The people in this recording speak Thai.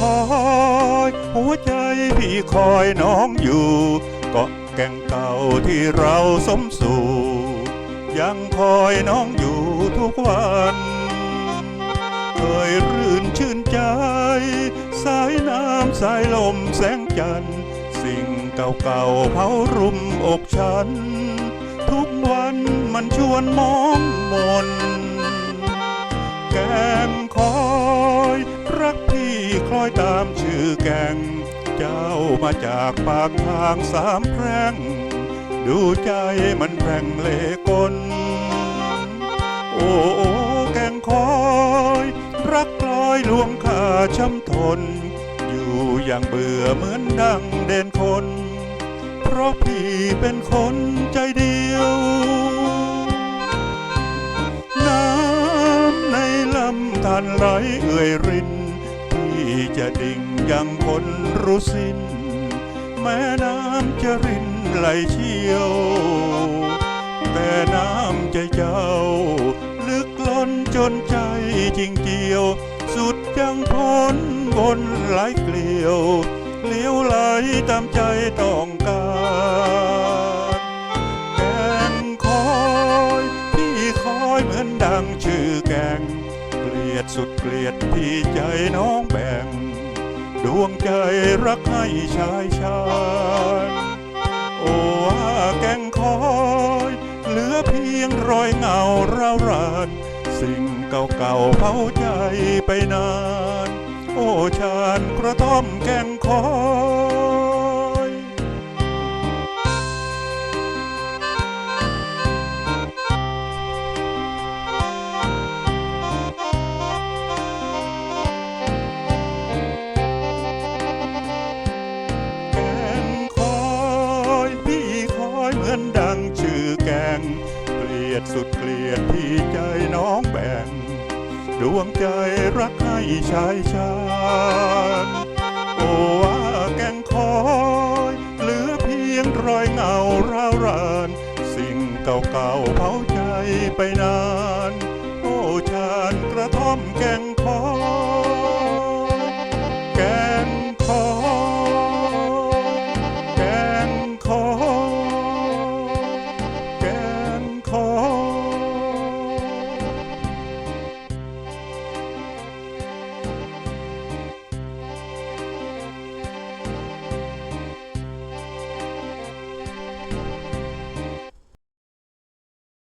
หัวใจพี่คอยน้องอยู่เกาะแก่งเก่าที่เราสมสู่ ยังคอยน้องอยู่ทุกวัน เคยรื่นชื่นใจ สายน้ำสายลมแสงจันทร์สิ่งเก่าๆเผารุมอกฉัน ทุกวันมันชวนมองมน อแกงเจ้ามาจากปากทางสามแพร่ง ดูใจมันแพร่งเลกล โอ้โอ้แกงคอย รักลอยลวงข้าช้ำทน อยู่อย่างเบื่อเหมือนดังเด่นคน เพราะพี่เป็นคนใจเดียวน้ำในลำธารไหลเอื่อยริน จะดิ่งยังคนรู้สิ้น แม่น้ำจะรินไหลเชี่ยว แต่น้ำใจเจ้า ลึกล้นจนใจจริงเกียว สุดยังพ้นบนไหลเกลียวเลี้ยวไหลตามใจต้องการแกงคอยพี่คอยเหมือนดังชื่อ สุดเกลียดพี่ใจน้องแบ่ง ดวงใจรักให้ชายชาญโอ้ว่าแกงคอย เหลือเพียงรอยเงาเรารานสิ่งเก่าๆเผาใจไปนาน โอ้ชานกระท่อมแกงคอย ยดสุดเกลียดที่ใจน้องแบ่ง ดวงใจรักให้ชายชาญโอ้ว่าแกงคอย เหลือเพียงรอยเงาร้าวราน สิ่งเก่าๆเผาใจไปนาน โอ้ชานกระท่อมแกงคอย